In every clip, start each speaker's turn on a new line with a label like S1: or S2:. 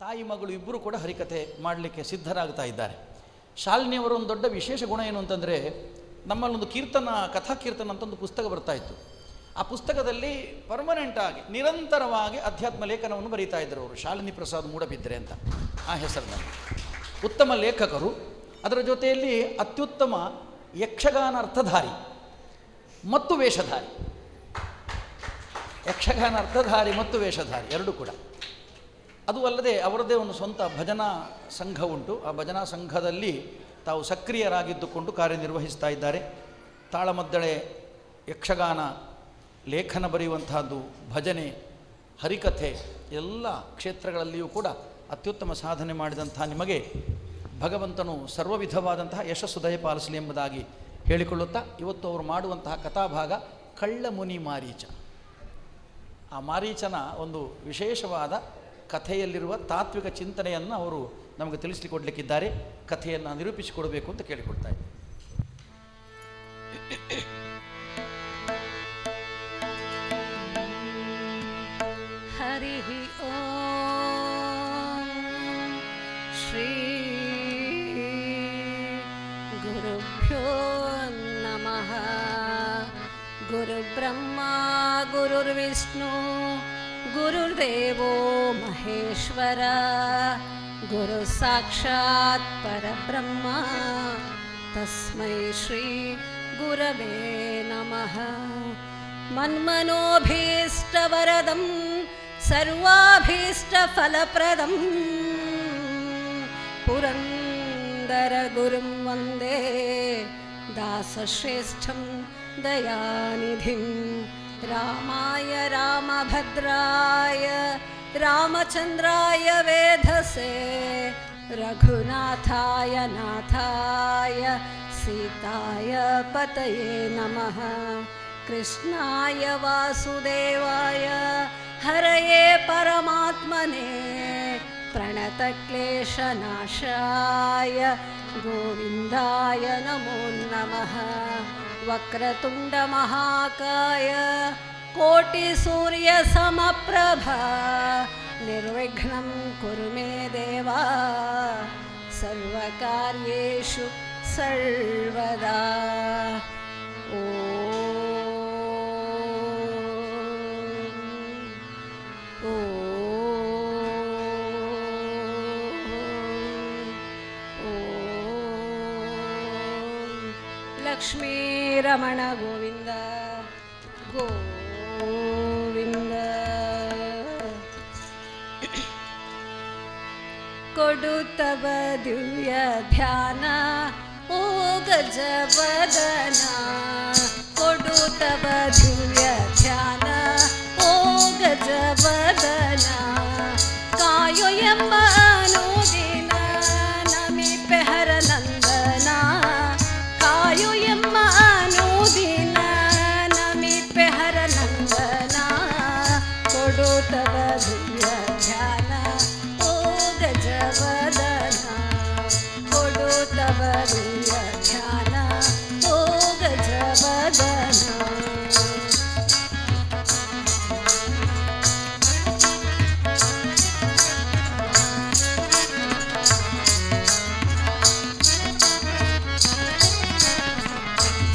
S1: ತಾಯಿ ಮಗಳು ಇಬ್ಬರು ಕೂಡ ಹರಿಕಥೆ ಮಾಡಲಿಕ್ಕೆ ಸಿದ್ಧರಾಗ್ತಾ ಇದ್ದಾರೆ. ಶಾಲಿನಿಯವರ ಒಂದು ದೊಡ್ಡ ವಿಶೇಷ ಗುಣ ಏನು ಅಂತಂದರೆ, ನಮ್ಮಲ್ಲೊಂದು ಕೀರ್ತನ ಕಥಾ ಕೀರ್ತನ ಅಂತ ಒಂದು ಪುಸ್ತಕ ಬರ್ತಾ ಇತ್ತು. ಆ ಪುಸ್ತಕದಲ್ಲಿ ಪರ್ಮನೆಂಟ್ ಆಗಿ, ನಿರಂತರವಾಗಿ ಅಧ್ಯಾತ್ಮ ಲೇಖನವನ್ನು ಬರೀತಾ ಇದ್ದರು ಅವರು. ಶಾಲಿನಿ ಪ್ರಸಾದ್ ಮೂಡಬಿದ್ರೆ ಅಂತ ಆ ಹೆಸರಿನಲ್ಲಿ. ಉತ್ತಮ ಲೇಖಕರು. ಅದರ ಜೊತೆಯಲ್ಲಿ ಅತ್ಯುತ್ತಮ ಯಕ್ಷಗಾನ ಅರ್ಥಧಾರಿ, ಮತ್ತು ವೇಷಧಾರಿ. ಯಕ್ಷಗಾನ ಅರ್ಥಧಾರಿ ಮತ್ತು ವೇಷಧಾರಿ, ಎರಡೂ ಕೂಡ. ಅದು ಅಲ್ಲದೆ ಅವರದೇ ಒಂದು ಸ್ವಂತ ಭಜನಾ ಸಂಘ ಉಂಟು. ಆ ಭಜನಾ ಸಂಘದಲ್ಲಿ ತಾವು ಸಕ್ರಿಯರಾಗಿದ್ದುಕೊಂಡು ಕಾರ್ಯನಿರ್ವಹಿಸ್ತಾ ಇದ್ದಾರೆ. ತಾಳಮದ್ದಳೆ ಯಕ್ಷಗಾನ, ಲೇಖನ ಬರೆಯುವಂತಹದ್ದು, ಭಜನೆ, ಹರಿಕಥೆ ಎಲ್ಲ ಕ್ಷೇತ್ರಗಳಲ್ಲಿಯೂ ಕೂಡ ಅತ್ಯುತ್ತಮ ಸಾಧನೆ ಮಾಡಿದಂಥ ನಿಮಗೆ ಭಗವಂತನು ಸರ್ವವಿಧವಾದಂತಹ ಯಶಸ್ಸು ದಯಪಾಲಿಸಲಿ ಎಂಬುದಾಗಿ ಹೇಳಿಕೊಳ್ಳುತ್ತಾ ಇವತ್ತು ಅವರು ಮಾಡುವಂತಹ ಕಥಾಭಾಗ ಕಳ್ಳ ಮುನಿ ಮಾರೀಚ. ಆ ಮಾರೀಚನ ಒಂದು ವಿಶೇಷವಾದ ಕಥೆಯಲ್ಲಿರುವ ತಾತ್ವಿಕ ಚಿಂತನೆಯನ್ನು ಅವರು ನಮಗೆ ತಿಳಿಸಿಕೊಡ್ಲಿಕ್ಕಿದ್ದಾರೆ. ಕಥೆಯನ್ನು ನಿರೂಪಿಸಿಕೊಡಬೇಕು ಅಂತ ಕೇಳಿಕೊಡ್ತಾ ಇದ್ದೀನಿ
S2: ಹರಿ ಬ್ರಹ್ಮ ಶ್ರೀ ಗುರುಭ್ಯೋ ನಮಃ. ಗುರುಬ್ರಹ್ಮ, ಗುರುರ್ವಿಷ್ಣು गुरुर्देवो महेश्वर गुरुसाक्षात् परब्रह्मा तस्मै श्री गुरवे नमः। मन्मनोभीष्टवरदं सर्वाभीष्टफलप्रदं पुरन्दरगुरुं वन्दे दासश्रेष्ठं दयानिधिं रामाय रामभद्राय रामचन्द्राय वेधसे, रघुनाथाय नाथाय, सीताय पतये नमः, कृष्णाय वासुदेवाय, हरये परमात्मने, प्रणतक्लेशनाशाय, गोविन्दाय नमो नमः। वक्रतुण्डमहाकाय कोटिसूर्यसमप्रभा निर्विघ्नं कुरु मे देवा। सर्वकार्येषु सर्वदा। रमण गोविंद गोविंद कोडुतव दिव्य ध्यान ओ गजवदना कोडुतव दिव्य ध्यान ओ गजवदना कायो ಎಂಬ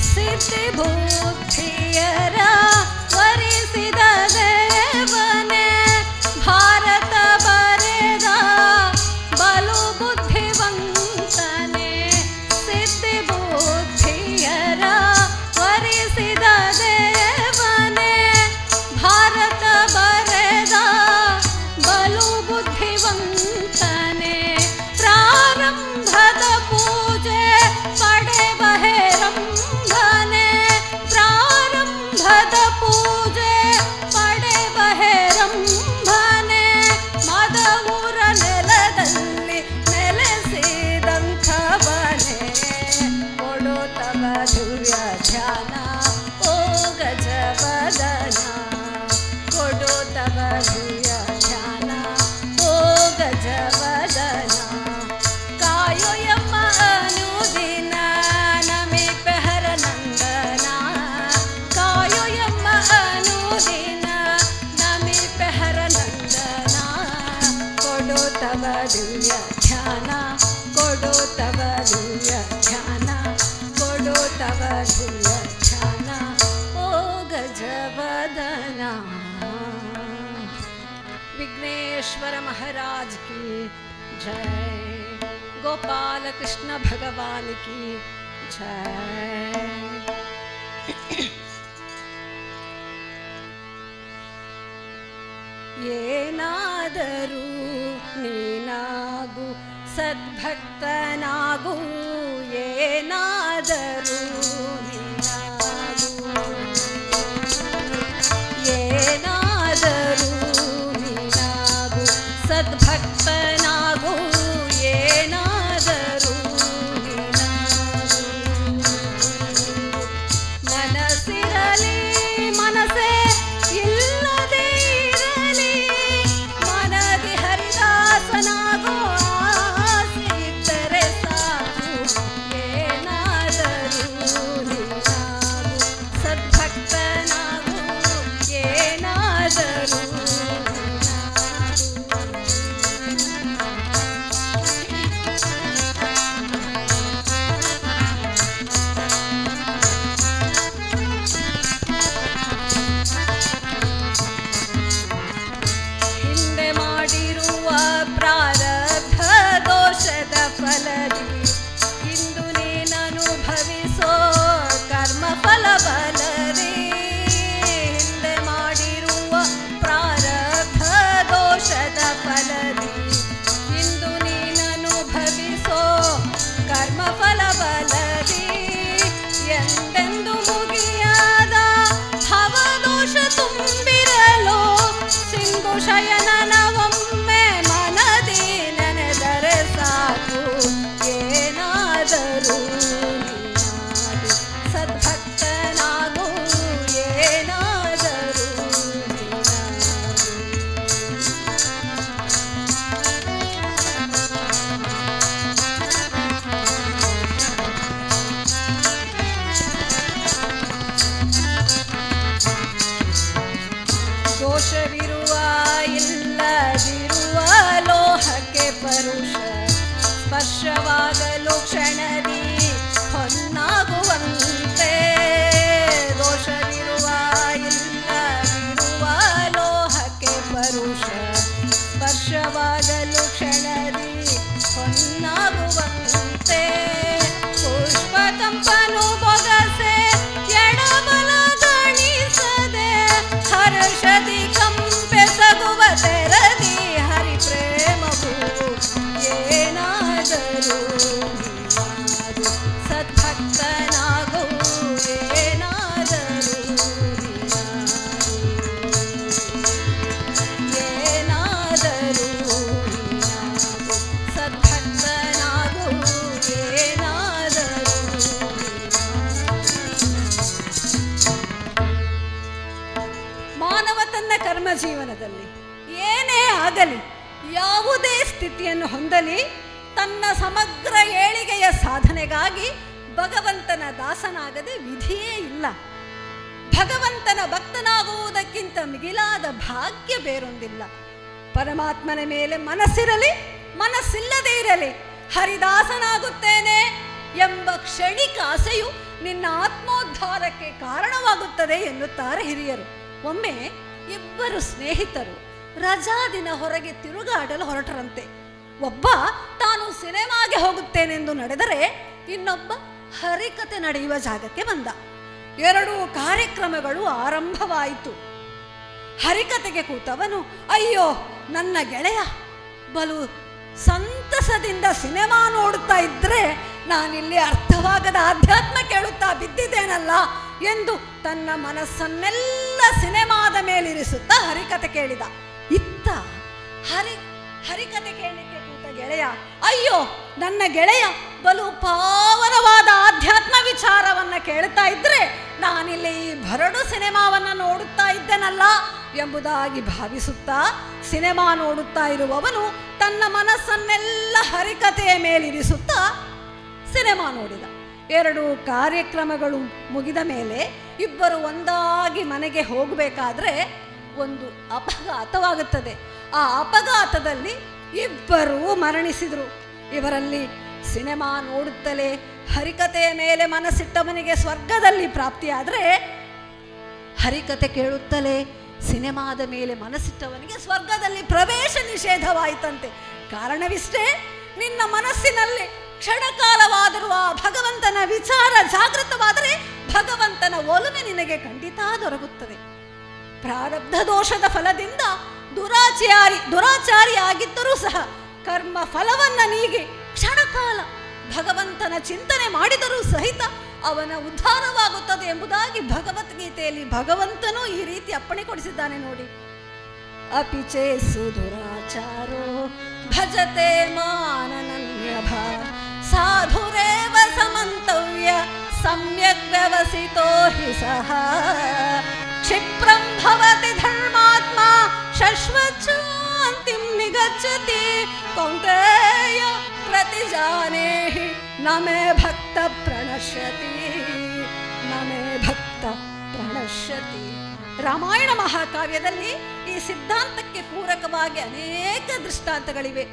S2: ಸಿದ್ಧಿ ಬುದ್ಧಿಯರ ವರಿಸಿದ विघ्नेश्वर महाराज की जय गोपाल कृष्ण भगवान की जय ಏನಾದರೂ ನೀನಾಗು ಸದ್ಭಕ್ತನಾಗು ಏನಾದರೂ ಸ್ಥಿತಿಯನ್ನು ಹೊಂದಲಿ ತನ್ನ ಸಮಗ್ರ ಏಳಿಗೆಯ ಸಾಧನೆಗಾಗಿ ಭಗವಂತನ ದಾಸನಾಗದೆ ವಿಧಿಯೇ ಇಲ್ಲ. ಭಗವಂತನ ಭಕ್ತನಾಗುವುದಕ್ಕಿಂತ ಮಿಗಿಲಾದ ಭಾಗ್ಯ ಬೇರೊಂದಿಲ್ಲ. ಪರಮಾತ್ಮನ ಮೇಲೆ ಮನಸ್ಸಿರಲಿ, ಮನಸ್ಸಿಲ್ಲದೇ ಇರಲಿ, ಹರಿದಾಸನಾಗುತ್ತೇನೆ ಎಂಬ ಕ್ಷಣಿಕ ಆಸೆಯು ನಿನ್ನ ಆತ್ಮೋದ್ಧಾರಕ್ಕೆ ಕಾರಣವಾಗುತ್ತದೆ ಎನ್ನುತ್ತಾರೆ ಹಿರಿಯರು. ಒಮ್ಮೆ ಇಬ್ಬರು ಸ್ನೇಹಿತರು ರಜಾ ದಿನ ಹೊರಗೆ ತಿರುಗಾಡಲು ಹೊರಟರಂತೆ. ಒಬ್ಬ ತಾನು ಸಿನಿಮಾಗೆ ಹೋಗುತ್ತೇನೆಂದು ನಡೆದರೆ ಇನ್ನೊಬ್ಬ ಹರಿಕತೆ ನಡೆಯುವ ಜಾಗಕ್ಕೆ ಬಂದ. ಎರಡೂ ಕಾರ್ಯಕ್ರಮಗಳು ಆರಂಭವಾಯಿತು. ಹರಿಕತೆಗೆ ಕೂತವನು, ಅಯ್ಯೋ, ನನ್ನ ಗೆಳೆಯ, ಬಲು ಸಂತಸದಿಂದ ಸಿನಿಮಾ ನೋಡುತ್ತಾ ಇದ್ರೆ ನಾನಿಲ್ಲಿ ಅರ್ಥವಾಗದ ಆಧ್ಯಾತ್ಮ ಕೇಳುತ್ತಾ ಬಿದ್ದಿದ್ದೇನಲ್ಲ ಎಂದು ತನ್ನ ಮನಸ್ಸನ್ನೆಲ್ಲ ಸಿನಿಮಾದ ಮೇಲಿರಿಸುತ್ತಾ ಹರಿಕತೆ ಕೇಳಿದ. ಇತ್ತ ಹರಿ, ಹರಿಕತೆ ಕೂತ ಗೆಳೆಯ. ಅಯ್ಯೋ, ನನ್ನ ಗೆಳೆಯ, ಬಲು ಪಾವನವಾದ ಆಧ್ಯಾತ್ಮ ವಿಚಾರವನ್ನ ಕೇಳ್ತಾ ಇದ್ರೆ ನಾನಿಲ್ಲಿ ಭರಡು ಸಿನಿಮಾವನ್ನ ನೋಡುತ್ತಾ ಇದ್ದೇನಲ್ಲ ಎಂಬುದಾಗಿ ಭಾವಿಸುತ್ತಾ ಸಿನಿಮಾ ನೋಡುತ್ತಾ ಇರುವವನು ತನ್ನ ಮನಸ್ಸನ್ನೆಲ್ಲ ಹರಿಕತೆಯ ಮೇಲಿರಿಸುತ್ತಾ ಸಿನಿಮಾ ನೋಡಿದ. ಎರಡು ಕಾರ್ಯಕ್ರಮಗಳು ಮುಗಿದ ಮೇಲೆ ಇಬ್ಬರು ಒಂದಾಗಿ ಮನೆಗೆ ಹೋಗಬೇಕಾದ್ರೆ ಒಂದು ಅಪಘಾತವಾಗುತ್ತದೆ. ಆ ಅಪಘಾತದಲ್ಲಿ ಇಬ್ಬರೂ ಮರಣಿಸಿದರು. ಇವರಲ್ಲಿ ಸಿನಿಮಾ ನೋಡುತ್ತಲೇ ಹರಿಕತೆಯ ಮೇಲೆ ಮನಸ್ಸಿಟ್ಟವನಿಗೆ ಸ್ವರ್ಗದಲ್ಲಿ ಪ್ರಾಪ್ತಿಯಾದರೆ ಹರಿಕತೆ ಕೇಳುತ್ತಲೇ ಸಿನಿಮಾದ ಮೇಲೆ ಮನಸ್ಸಿಟ್ಟವನಿಗೆ ಸ್ವರ್ಗದಲ್ಲಿ ಪ್ರವೇಶ ನಿಷೇಧವಾಯಿತಂತೆ. ಕಾರಣವಿಷ್ಟೇ, ನಿನ್ನ ಮನಸ್ಸಿನಲ್ಲಿ ಕ್ಷಣಕಾಲವಾದರೂ ಆ ಭಗವಂತನ ವಿಚಾರ ಜಾಗೃತವಾದರೆ ಭಗವಂತನ ಒಲುಮೆ ನಿನಗೆ ಖಂಡಿತ ದೊರಕುತ್ತದೆ. ಪ್ರಾರಬ್ಧ ದೋಷದ ಫಲದಿಂದ ದುರಾಚಾರಿ ದುರಾಚಾರಿ ಆಗಿದ್ದರೂ ಸಹ ಕರ್ಮ ಫಲವನ್ನ ನೀಗೆ ಕ್ಷಣಕಾಲ ಭಗವಂತನ ಚಿಂತನೆ ಮಾಡಿದರೂ ಸಹಿತ ಅವನ ಉದ್ಧಾರವಾಗುತ್ತದೆ ಎಂಬುದಾಗಿ ಭಗವದ್ಗೀತೆಯಲ್ಲಿ ಭಗವಂತನೂ ಈ ರೀತಿ ಅಪ್ಪಣೆ ಕೊಡಿಸಿದ್ದಾನೆ ನೋಡಿ. ಅಪಿಚೇಸು ದುರಾಚಾರೋ ಭಜತೆ ಮಾನನನ್ಯಭ, ಸಾಧುರೇವ ಸಮಂತವ್ಯ ಸಮ್ಯಕ್ ವ್ಯವಸಿತೋ ಹಿ ಸಹ, ಕ್ಷಿಪ್ರಂ ಭವತಿ ಧರ್ಮಾತ್ಮ ಶಶ್ವಚ್ಚಾಂತಿಂ ನಿಗಚತಿ ಕೌಂತೆಯ ಪ್ರತಿಜಾನೇಹಿ ನ ಮೇ ಭಕ್ತ ಪ್ರಣಶ್ಯತಿ ನ ಮೇ ಭಕ್ತ ಪ್ರಣಶ್ಯತಿ. ರಾಮಾಯಣ ಮಹಾಕಾವ್ಯದಲ್ಲಿ ಈ ಸಿದ್ಧಾಂತಕ್ಕೆ ಪೂರಕವಾಗಿ ಅನೇಕ ದೃಷ್ಟಾಂತಗಳಿವೆ.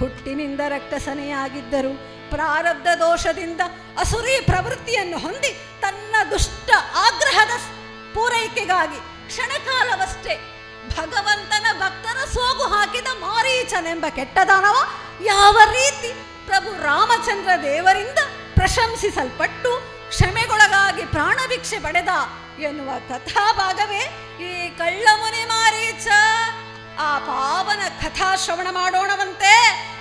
S2: ಹುಟ್ಟಿನಿಂದ ರಕ್ತಸನೆಯಾಗಿದ್ದರು ಪ್ರಾರಬ್ಧ ದೋಷದಿಂದ ಅಸುರಿ ಪ್ರವೃತ್ತಿಯನ್ನು ಹೊಂದಿ ತನ್ನ ದುಷ್ಟ ಆಗ್ರಹದ ಪೂರೈಕೆಗಾಗಿ ಕ್ಷಣಕಾಲವಷ್ಟೇ ಭಗವಂತನ ಭಕ್ತರ ಸೋಗು ಹಾಕಿದ ಮಾರೀಚನೆಂಬ ಕೆಟ್ಟದಾನವ ಯಾವ ರೀತಿ ಪ್ರಭು ರಾಮಚಂದ್ರ ದೇವರಿಂದ ಪ್ರಶಂಸಿಸಲ್ಪಟ್ಟು ಕ್ಷಮೆಗೊಳಗಾಗಿ ಪ್ರಾಣಭಿಕ್ಷೆ ಪಡೆದ ಎನ್ನುವ ಕಥಾಭಾಗವೇ ಈ ಕಳ್ಳಮುನಿ ಮಾರೀಚ. ಆ ಪಾವನ ಕಥಾ ಶ್ರವಣ ಮಾಡೋಣವಂತೆ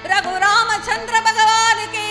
S2: ರಘುರಾಮಚಂದ್ರ ಭಗವಾನಿಗೆ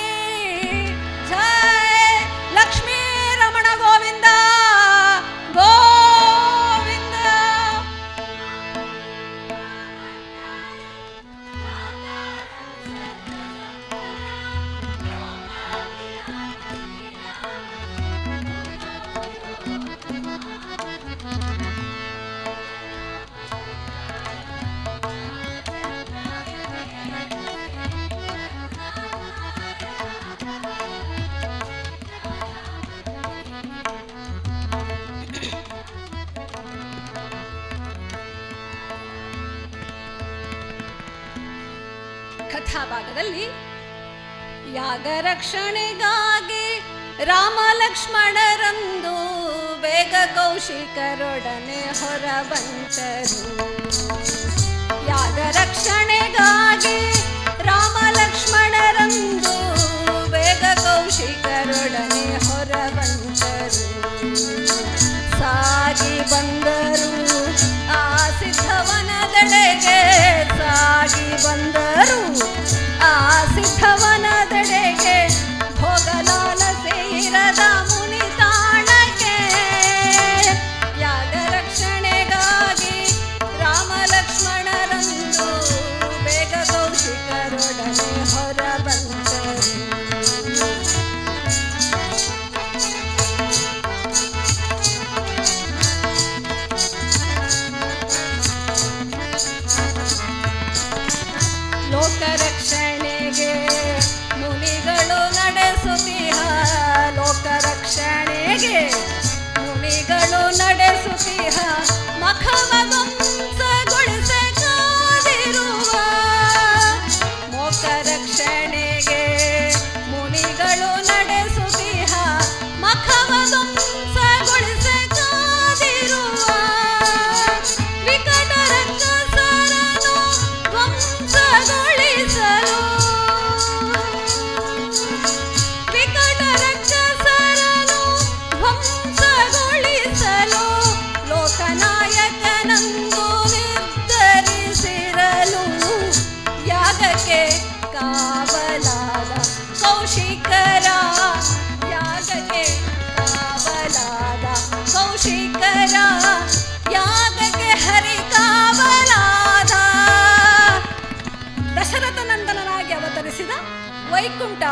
S2: ಕಥಾಭಾಗದಲ್ಲಿ, ಯಾಗ ರಕ್ಷಣೆಗಾಗಿ ರಾಮ ಲಕ್ಷ್ಮಣರಂದು ಬೇಗ ಕೌಶಿಕರೊಡನೆ ಹೊರಬಂತರು ಯಾಗ ರಕ್ಷಣೆಗಾಗಿ ರಾಮ ಲಕ್ಷ್ಮಣರಂದು ಬೇಗ ಕೌಶಿಕರೊಡನೆ ಹೊರಬಂತರು ಸಾಗಿ ಬಂದರು ಆ ಸಿದ್ಧವನದೆಡೆಗೆ, ಸಾಗಿ ಬಂದರು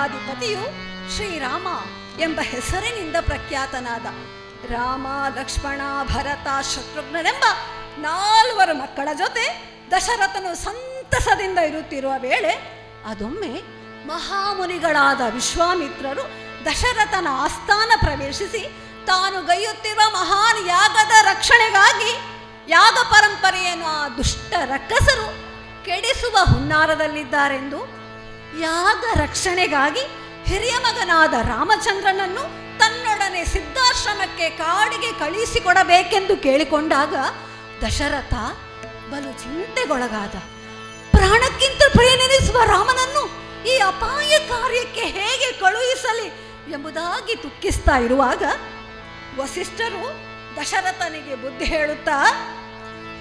S2: ವೈಕುಂಠಾಧಿಪತಿಯು ಶ್ರೀರಾಮ ಎಂಬ ಹೆಸರಿನಿಂದ ಪ್ರಖ್ಯಾತನಾದ ರಾಮ, ಲಕ್ಷ್ಮಣ, ಭರತ, ಶತ್ರುಘ್ನನೆಂಬ ನಾಲ್ವರು ಮಕ್ಕಳ ಜೊತೆ ದಶರಥನು ಸಂತಸದಿಂದ ಇರುತ್ತಿರುವ ವೇಳೆ ಅದೊಮ್ಮೆ ಮಹಾಮುನಿಗಳಾದ ವಿಶ್ವಾಮಿತ್ರರು ದಶರಥನ ಆಸ್ಥಾನ ಪ್ರವೇಶಿಸಿ ತಾನು ಗೈಯುತ್ತಿರುವ ಮಹಾನ್ ಯಾಗದ ರಕ್ಷಣೆಗಾಗಿ ಯಾಗ ಪರಂಪರೆಯನ್ನು ಆ ದುಷ್ಟ ರಕ್ಕಸರು ಕೆಡಿಸುವ ಹುನ್ನಾರದಲ್ಲಿದ್ದಾರೆಂದು ಯಾಗ ರಕ್ಷಣೆಗಾಗಿ ಹಿರಿಯ ಮಗನಾದ ರಾಮಚಂದ್ರನನ್ನು ತನ್ನೊಡನೆ ಸಿದ್ಧಾಶ್ರಮಕ್ಕೆ ಕಾಡಿಗೆ ಕಳಿಸಿಕೊಡಬೇಕೆಂದು ಕೇಳಿಕೊಂಡಾಗ ದಶರಥ ಬಲು ಚಿಂತೆಗೊಳಗಾದ. ಪ್ರಾಣಕ್ಕಿಂತ ಪ್ರೇರಿಸುವ ರಾಮನನ್ನು ಈ ಅಪಾಯ ಕಾರ್ಯಕ್ಕೆ ಹೇಗೆ ಕಳುಹಿಸಲಿ ಎಂಬುದಾಗಿ ದುಃಖಿಸ್ತಾ ಇರುವಾಗ ವಸಿಷ್ಠರು ದಶರಥನಿಗೆ ಬುದ್ಧಿ ಹೇಳುತ್ತಾ,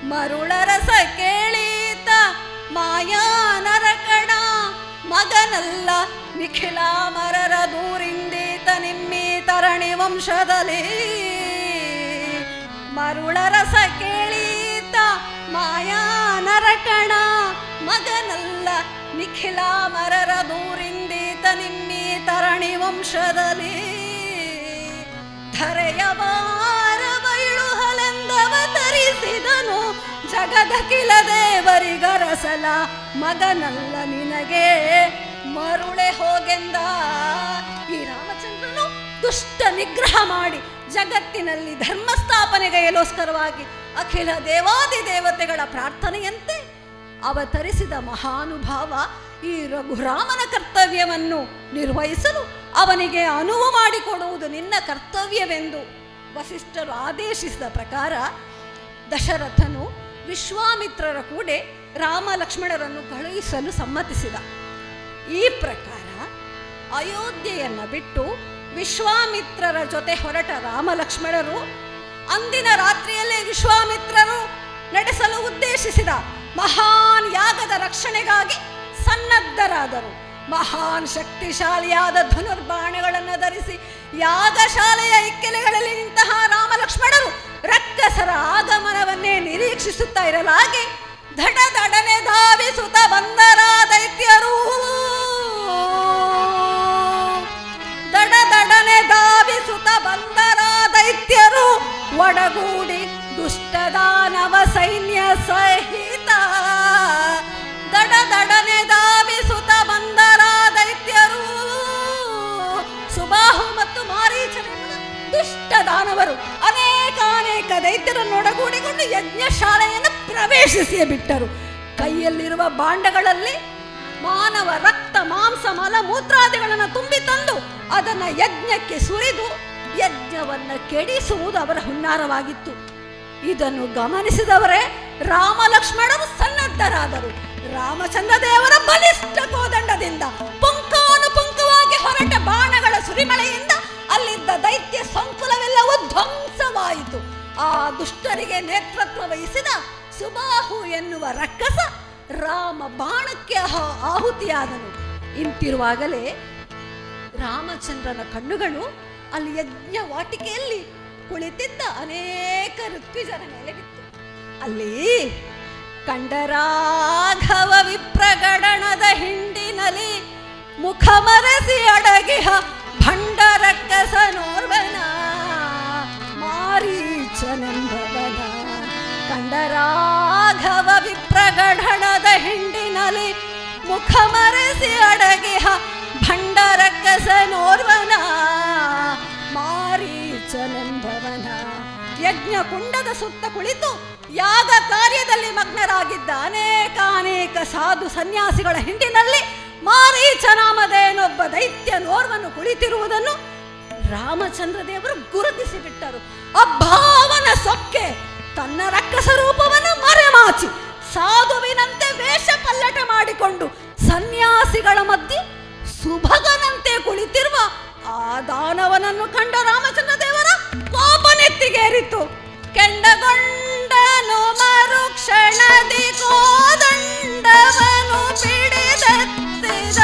S2: ಮರುಳರಸ ಕೇಳೀತ, ಮಾಯಾ ನರಕಣ ಮಗನಲ್ಲ ನಿಖಿಲ ಮರರ ದೂರಿಂದೀತ ನಿಮ್ಮಿ ತರಣಿ ವಂಶದಲ್ಲಿ. ಮರುಳರಸ ಕೇಳೀತ ಮಾಯಾ ನರಕಣ ಮಗನಲ್ಲ ನಿಖಿಲ ಮರರ ದೂರಿಂದೀತ ನಿಮ್ಮಿ ತರಣಿ ವಂಶದಲ್ಲಿ. ಧರೆಯ ಜಗದ ಕಿಲ ದೇವರಿಗರಸಲ ಮಗನಲ್ಲ ನಿನಗೆ ಮರುಳೆ ಹೋಗೆಂದ. ಈ ರಾಮಚಂದ್ರನು ದುಷ್ಟ ನಿಗ್ರಹ ಮಾಡಿ ಜಗತ್ತಿನಲ್ಲಿ ಧರ್ಮ ಸ್ಥಾಪನೆಗೈಲೋಸ್ಕರವಾಗಿ ಅಖಿಲ ದೇವಾದಿ ದೇವತೆಗಳ ಪ್ರಾರ್ಥನೆಯಂತೆ ಅವತರಿಸಿದ ಮಹಾನುಭಾವ ಈ ರಘುರಾಮನ ಕರ್ತವ್ಯವನ್ನು ನಿರ್ವಹಿಸಲು ಅವನಿಗೆ ಅನುವು ಮಾಡಿಕೊಡುವುದು ನಿನ್ನ ಕರ್ತವ್ಯವೆಂದು ವಸಿಷ್ಠರು ಆದೇಶಿಸಿದ ಪ್ರಕಾರ ದಶರಥನು ವಿಶ್ವಾಮಿತ್ರರ ಕೂಡೆ ರಾಮ ಲಕ್ಷ್ಮಣರನ್ನು ಕಳುಹಿಸಲು ಸಮ್ಮತಿಸಿದ. ಈ ಪ್ರಕಾರ ಅಯೋಧ್ಯೆಯನ್ನು ಬಿಟ್ಟು ವಿಶ್ವಾಮಿತ್ರರ ಜೊತೆ ಹೊರಟ ರಾಮ ಲಕ್ಷ್ಮಣರು ಅಂದಿನ ರಾತ್ರಿಯಲ್ಲೇ ವಿಶ್ವಾಮಿತ್ರರು ನಡೆಸಲು ಉದ್ದೇಶಿಸಿದ ಮಹಾನ್ ಯಾಗದ ರಕ್ಷಣೆಗಾಗಿ ಸನ್ನದ್ಧರಾದರು. ಮಹಾನ್ ಶಕ್ತಿಶಾಲಿಯಾದ ಧನುರ್ಬಾಣಗಳನ್ನು ಧರಿಸಿ ಯಾಗಶಾಲೆಯ ಇಕ್ಕೆಲೆಗಳಲ್ಲಿ ನಿಂತಹ ರಾಮ ಲಕ್ಷ್ಮಣರು ರಕ್ಕಸರ ಆಗಮನವನ್ನೇ ನಿರೀಕ್ಷಿಸುತ್ತಾ ಇರಲಾಗಿ ದಡ ದಡನೆ ಧಾವಿಸುತ್ತ ಬಂದರ ದೈತ್ಯರು ದಡ ದಡನೆ ಧಾವಿಸುತ್ತ ಬಂದರ ದೈತ್ಯರು ಒಡಗೂಡಿ ದುಷ್ಟದಾನವ ಸೈನ್ಯ ಸಹಿತ ದಡ ದಡನೆ ಧಾವಿಸುತ್ತ ಬಂದರ ದೈತ್ಯರು ಸುಬಾಹು ಮತ್ತು ಮಾರೀಚನೆಂಬ ದುಷ್ಟ ದಾನವರು ಒಡಗೂಡಿಕೊಂಡು ಯಜ್ಞಶಾಲೆಯನ್ನು ಪ್ರವೇಶಿಸಿಯೇ ಬಿಟ್ಟರು. ಕೈಯಲ್ಲಿರುವ ಬಾಂಡಗಳಲ್ಲಿ ಮಾನವ ರಕ್ತ, ಮಾಂಸ, ಮಲ, ಮೂತ್ರಾದಿಗಳನ್ನು ತುಂಬಿ ತಂದು ಅದನ್ನು ಯಜ್ಞಕ್ಕೆ ಸುರಿದು ಯಜ್ಞವನ್ನು ಕೆಡಿಸುವುದು ಅವರ ಹುನ್ನಾರವಾಗಿತ್ತು. ಇದನ್ನು ಗಮನಿಸಿದವರೇ ರಾಮ ಲಕ್ಷ್ಮಣರು ಸನ್ನದ್ಧರಾದರು. ರಾಮಚಂದ್ರ ದೇವರ ಬಲಿಷ್ಠ ಕೋದಂಡದಿಂದ ಪುಂಖಾನುಪುಂಖವಾಗಿ ಹೊರಟ ಬಾಣಗಳ ಸುರಿಮಳೆಯಿಂದ ಅಲ್ಲಿದ್ದ ದೈತ್ಯ ಸಂಕುಲವೆಲ್ಲವೂ ಧ್ವಂಸವಾಯಿತು. ಆ ದುಷ್ಟರಿಗೆ ನೇತೃತ್ವ ವಹಿಸಿದ ಸುಬಾಹು ಎನ್ನುವ ರಕ್ಕಸ ರಾಮ ಬಾಣಕ್ಕೆ ಆಹುತಿಯಾದನು. ಇಂತಿರುವಾಗಲೇ ರಾಮಚಂದ್ರನ ಕಣ್ಣುಗಳು ಅಲ್ಲಿ ಯಜ್ಞ ವಾಟಿಕೆಯಲ್ಲಿ ಕುಳಿತಿದ್ದ ಅನೇಕ ಋತ್ವಿಜರ ಮೇಲೆ ಬಿತ್ತು. ಅಲ್ಲಿ ಕಂಡರಾಘವ ವಿಪ್ರಗಡಣದ ಹಿಂಡಿನಲ್ಲಿ ಮುಖ ಮರೆಸಿ ಅಡಗಿಹ ಭಂಡರಕ್ಕಸನೋರ್ವನ ಮಾರೀಚನೆಂಬವನ ಕಂಡರಾಘವ ವಿಪ್ರಗಢಣದ ಹಿಂಡಿನಲ್ಲಿ ಮುಖ ಮರೆಸಿ ಅಡಗಿಹ ಭಂಡರಕ್ಕಸನೋರ್ವನ ಮಾರೀಚನೆಂಬವನ ಯಜ್ಞ ಕುಂಡದ ಸುತ್ತ ಕುಳಿತು ಯಾಗ ಕಾರ್ಯದಲ್ಲಿ ಮಗ್ನರಾಗಿದ್ದ ಅನೇಕ ಅನೇಕ ಸಾಧು ಸನ್ಯಾಸಿಗಳ ಹಿಂಡಿನಲ್ಲಿ ಮಾರೀಚನಾಮದೇನೊಬ್ಬ ದೈತ್ಯ ನೋರ್ವನು ಕುಳಿತಿರುವುದನ್ನು ರಾಮಚಂದ್ರ ದೇವರು ಗುರುತಿಸಿ ಬಿಟ್ಟರು. ಅಭಾವನ ಸೊಕ್ಕೆ ತನ್ನ ರಕ್ಕಸ ರೂಪವನ್ನು ಮರೆಮಾಚಿ, ಸಾಧುವಿನಂತೆ ವೇಷ ಪಲ್ಲಟ ಮಾಡಿಕೊಂಡು ಸನ್ಯಾಸಿಗಳ ಮಧ್ಯೆ ಸುಭಗನಂತೆ ಕುಳಿತಿರುವ ಆ ದಾನವನನ್ನು ಕಂಡ ರಾಮಚಂದ್ರ ದೇವರ ಕೋಪ ನೆತ್ತಿಗೇರಿತು. ಕೆಂಡಗೊಂಡನು ಮರುಕ್ಷಣದಿ ಕೋದಂಡವನು ಬಿಡಿದೆತ್ತಿದನು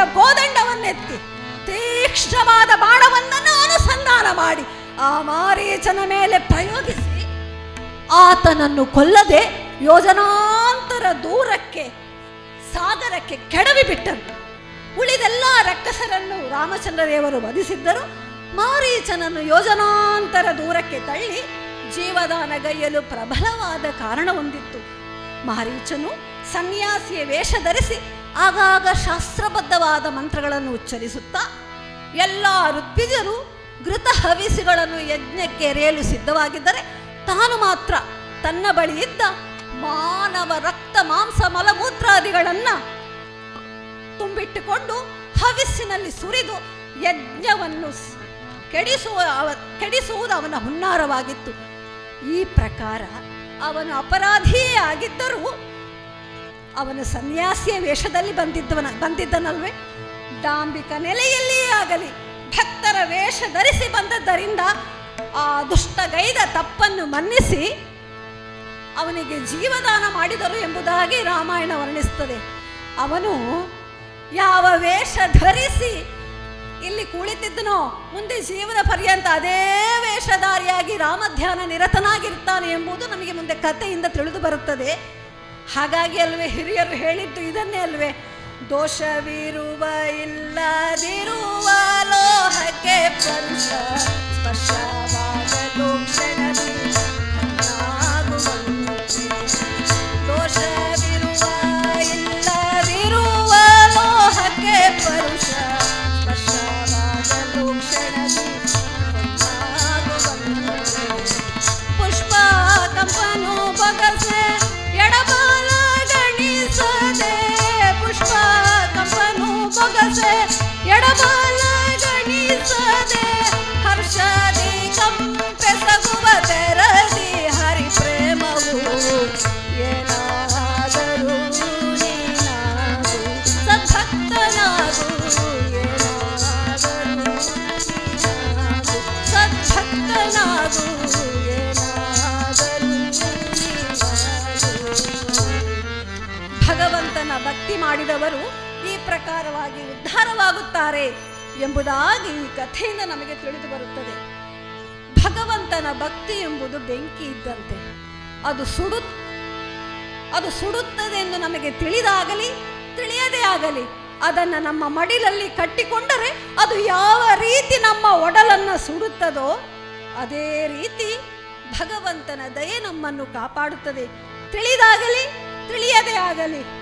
S2: ಕೈಯಲ್ಲಿದ್ದ ಗೋದಂಡವನ್ನೆತ್ತಿ, ತೀಕ್ಷ್ಣವಾದ ಬಾಣವನ್ನನ್ನು ಅನುಸಂಧಾನ ಮಾಡಿ, ಆ ಮಾರೀಚನ ಮೇಲೆ ಪ್ರಯೋಗಿಸಿ, ಆತನನ್ನು ಕೊಲ್ಲದೆ ಯೋಜನಾಂತರ ದೂರಕ್ಕೆ, ಸಾಗರಕ್ಕೆ ಕೆಡವಿ ಬಿಟ್ಟರು. ಉಳಿದೆಲ್ಲ ರಕ್ಕಸರನ್ನು ರಾಮಚಂದ್ರದೇವರು ವಧಿಸಿದ್ದರು. ಮಾರೀಚನನ್ನು ಯೋಜನಾಂತರ ದೂರಕ್ಕೆ ತಳ್ಳಿ ಜೀವದಾನಗೈಯಲು ಪ್ರಬಲವಾದ ಕಾರಣ ಹೊಂದಿತ್ತು. ಮಾರೀಚನು ಸನ್ಯಾಸಿಯ ವೇಷ ಧರಿಸಿ ಆಗಾಗ ಶಾಸ್ತ್ರಬದ್ಧವಾದ ಮಂತ್ರಗಳನ್ನು ಉಚ್ಚರಿಸುತ್ತಾ ಎಲ್ಲ ಋತ್ವಿಜರು ಘೃತ ಹವಿಸಿಗಳನ್ನು ಯಜ್ಞಕ್ಕೆ ಎರೆಯಲು ಸಿದ್ಧವಾಗಿದ್ದರೆ ತಾನು ಮಾತ್ರ ತನ್ನ ಬಳಿ ಇದ್ದ ಮಾನವ ರಕ್ತ ಮಾಂಸ ಮಲಮೂತ್ರಾದಿಗಳನ್ನು ತುಂಬಿಟ್ಟುಕೊಂಡು ಹವಿಸ್ಸಿನಲ್ಲಿ ಸುರಿದು ಯಜ್ಞವನ್ನು ಕೆಡಿಸುವ ಕೆಡಿಸುವುದು ಅವನ ಹುನ್ನಾರವಾಗಿತ್ತು. ಈ ಪ್ರಕಾರ ಅವನು ಅಪರಾಧಿಯೇ ಆಗಿದ್ದರೂ ಅವನು ಸನ್ಯಾಸಿಯ ವೇಷದಲ್ಲಿ ಬಂದಿದ್ದವನ, ಬಂದಿದ್ದನಲ್ವೇ? ದಾಂಬಿಕ ನೆಲೆಯಲ್ಲಿಯೇ ಆಗಲಿ, ಭಕ್ತರ ವೇಷ ಧರಿಸಿ ಬಂದದ್ದರಿಂದ ಆ ದುಷ್ಟಗೈದ ತಪ್ಪನ್ನು ಮನ್ನಿಸಿ ಅವನಿಗೆ ಜೀವದಾನ ಮಾಡಿದರು ಎಂಬುದಾಗಿ ರಾಮಾಯಣ ವರ್ಣಿಸುತ್ತದೆ. ಅವನು ಯಾವ ವೇಷ ಧರಿಸಿ ಇಲ್ಲಿ ಕುಳಿತಿದ್ದನೋ, ಮುಂದೆ ಜೀವನ ಪರ್ಯಂತ ಅದೇ ವೇಷಧಾರಿಯಾಗಿ ರಾಮಧ್ಯಾನ ನಿರತನಾಗಿರ್ತಾನೆ ಎಂಬುದು ನಮಗೆ ಮುಂದೆ ಕಥೆಯಿಂದ ತಿಳಿದು ಬರುತ್ತದೆ. ಹಾಗಾಗಿ ಅಲ್ವೇ ಹಿರಿಯರು ಹೇಳಿದ್ದು ಇದನ್ನೇ ಅಲ್ವೇ? ದೋಷವಿರುವ ಇಲ್ಲದಿರುವ ಲೋಹಕ್ಕೆ ಪರುಷ ಸ್ಪರ್ಶವಾಗಲು ಗಣಿಸದೆ ಹರ್ಷದಿ ಕಂಪೆಸಗುವ ತೆರದಿ ಹರಿ ಪ್ರೇಮವು ಏನಾದರೂ ನೀನಾಗು. ಭಗವಂತನ ಭಕ್ತಿ ಮಾಡಿದವರು ಈ ಪ್ರಕಾರವಾಗಿ ಉದ್ಧಾರವಾಗುತ್ತಾರೆ ಎಂಬುದಾಗಿ ಈ ಕಥೆಯಿಂದ ನಮಗೆ ತಿಳಿದು ಬರುತ್ತದೆ. ಭಗವಂತನ ಭಕ್ತಿ ಎಂಬುದು ಬೆಂಕಿ ಇದ್ದಂತೆ. ಅದು ಸುಡು ಅದು ಸುಡುತ್ತದೆ ಎಂದು ನಮಗೆ ತಿಳಿದಾಗಲಿ, ತಿಳಿಯದೇ ಆಗಲಿ, ಅದನ್ನು ನಮ್ಮ ಮಡಿಲಲ್ಲಿ ಕಟ್ಟಿಕೊಂಡರೆ ಅದು ಯಾವ ರೀತಿ ನಮ್ಮ ಒಡಲನ್ನು ಸುಡುತ್ತದೋ, ಅದೇ ರೀತಿ ಭಗವಂತನ ದಯೆ ನಮ್ಮನ್ನು ಕಾಪಾಡುತ್ತದೆ. ತಿಳಿದಾಗಲಿ, ತಿಳಿಯದೇ ಆಗಲಿ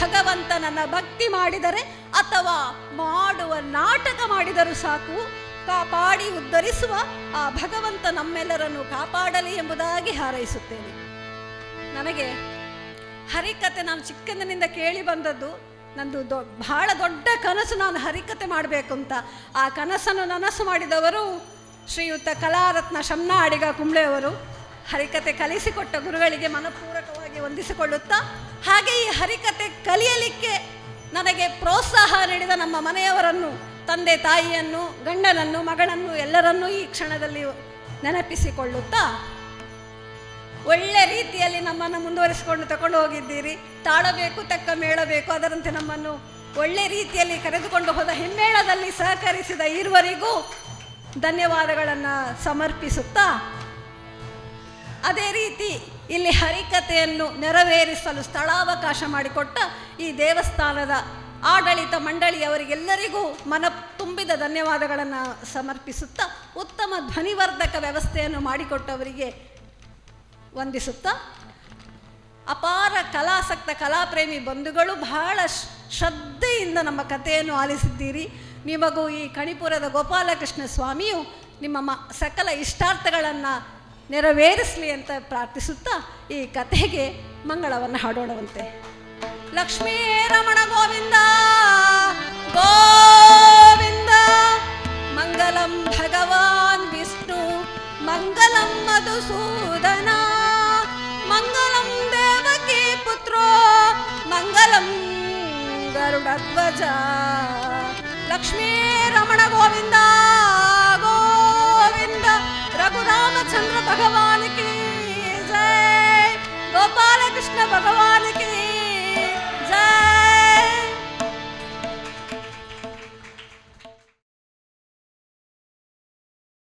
S2: ಭಗವಂತನನ್ನ ಭಕ್ತಿ ಮಾಡಿದರೆ ಅಥವಾ ಮಾಡುವ ನಾಟಕ ಮಾಡಿದರೂ ಸಾಕು, ಕಾಪಾಡಿ ಉದ್ಧರಿಸುವ ಆ ಭಗವಂತ ನಮ್ಮೆಲ್ಲರನ್ನು ಕಾಪಾಡಲಿ ಎಂಬುದಾಗಿ ಹಾರೈಸುತ್ತೇನೆ. ನನಗೆ ಹರಿಕತೆ ನಾನು ಚಿಕ್ಕಂದಿನಿಂದ ಕೇಳಿ ಬಂದದ್ದು, ನಂದು ದೊ, ಬಹಳ ದೊಡ್ಡ ಕನಸು ನಾನು ಹರಿಕತೆ ಮಾಡಬೇಕು ಅಂತ ಆ ಕನಸನ್ನು ನನಸು ಮಾಡಿದವರು ಶ್ರೀಯುತ ಕಲಾರತ್ನ ಶಮ್ನಾ ಅಡಿಗ ಕುಂಬ್ಳೆಯವರು. ಹರಿಕತೆ ಕಲಿಸಿಕೊಟ್ಟ ಗುರುಗಳಿಗೆ ಮನಪೂರ್ವಕವಾಗಿ ವಂದಿಸಿಕೊಳ್ಳುತ್ತಾ, ಹಾಗೆ ಈ ಹರಿಕತೆ ಕಲಿಯಲಿಕ್ಕೆ ನನಗೆ ಪ್ರೋತ್ಸಾಹ ನೀಡಿದ ನಮ್ಮ ಮನೆಯವರನ್ನು, ತಂದೆ ತಾಯಿಯನ್ನು, ಗಂಡನನ್ನು, ಮಗಳನ್ನು ಎಲ್ಲರನ್ನೂ ಈ ಕ್ಷಣದಲ್ಲಿ ನೆನಪಿಸಿಕೊಳ್ಳುತ್ತಾ, ಒಳ್ಳೆ ರೀತಿಯಲ್ಲಿ ನಮ್ಮನ್ನು ಮುಂದುವರಿಸಿಕೊಂಡು ತಗೊಂಡು ಹೋಗಿದ್ದೀರಿ. ತಾಳಬೇಕು, ತಕ್ಕ ಮೇಳಬೇಕು, ಅದರಂತೆ ನಮ್ಮನ್ನು ಒಳ್ಳೆ ರೀತಿಯಲ್ಲಿ ಕರೆದುಕೊಂಡು ಹೋದ ಹಿಮ್ಮೇಳದಲ್ಲಿ ಸಹಕರಿಸಿದ ಇರುವರಿಗೂ ಧನ್ಯವಾದಗಳನ್ನು ಸಮರ್ಪಿಸುತ್ತಾ, ಅದೇ ರೀತಿ ಇಲ್ಲಿ ಹರಿಕತೆಯನ್ನು ನೆರವೇರಿಸಲು ಸ್ಥಳಾವಕಾಶ ಮಾಡಿಕೊಟ್ಟ ಈ ದೇವಸ್ಥಾನದ ಆಡಳಿತ ಮಂಡಳಿಯವರಿಗೆಲ್ಲರಿಗೂ ಮನ ತುಂಬಿದ ಧನ್ಯವಾದಗಳನ್ನು ಸಮರ್ಪಿಸುತ್ತಾ ಉತ್ತಮ ಧ್ವನಿವರ್ಧಕ ವ್ಯವಸ್ಥೆಯನ್ನು ಮಾಡಿಕೊಟ್ಟವರಿಗೆ ವಂದಿಸುತ್ತಾ ಅಪಾರ ಕಲಾಸಕ್ತ ಕಲಾಪ್ರೇಮಿ ಬಂಧುಗಳು ಬಹಳ ಶ್ರದ್ಧೆಯಿಂದ ನಮ್ಮ ಕಥೆಯನ್ನು ಆಲಿಸಿದ್ದೀರಿ. ನಿಮಗೂ ಈ ಕಣಿಪುರದ ಗೋಪಾಲಕೃಷ್ಣ ಸ್ವಾಮಿಯು ನಿಮ್ಮ ಮ, ಸಕಲ ಇಷ್ಟಾರ್ಥಗಳನ್ನು ನೆರವೇರಿಸಲಿ ಅಂತ ಪ್ರಾರ್ಥಿಸುತ್ತಾ ಈ ಕಥೆಗೆ ಮಂಗಳವನ್ನು ಹಾಡೋಣವಂತೆ. ಲಕ್ಷ್ಮೀ ರಮಣ ಗೋವಿಂದ ಗೋವಿಂದ, ಮಂಗಲಂ ಭಗವಾನ್ ವಿಷ್ಣು, ಮಂಗಲಂ ಮಧುಸೂದನ, ಮಂಗಲಂ ದೇವಕಿ ಪುತ್ರೋ, ಮಂಗಲಂ ಗರುಡಧ್ವಜ ಲಕ್ಷ್ಮೀ ರಮಣ ಗೋವಿಂದ रघुरामचंद्र भगवान की जय। गोपाल कृष्ण भगवान की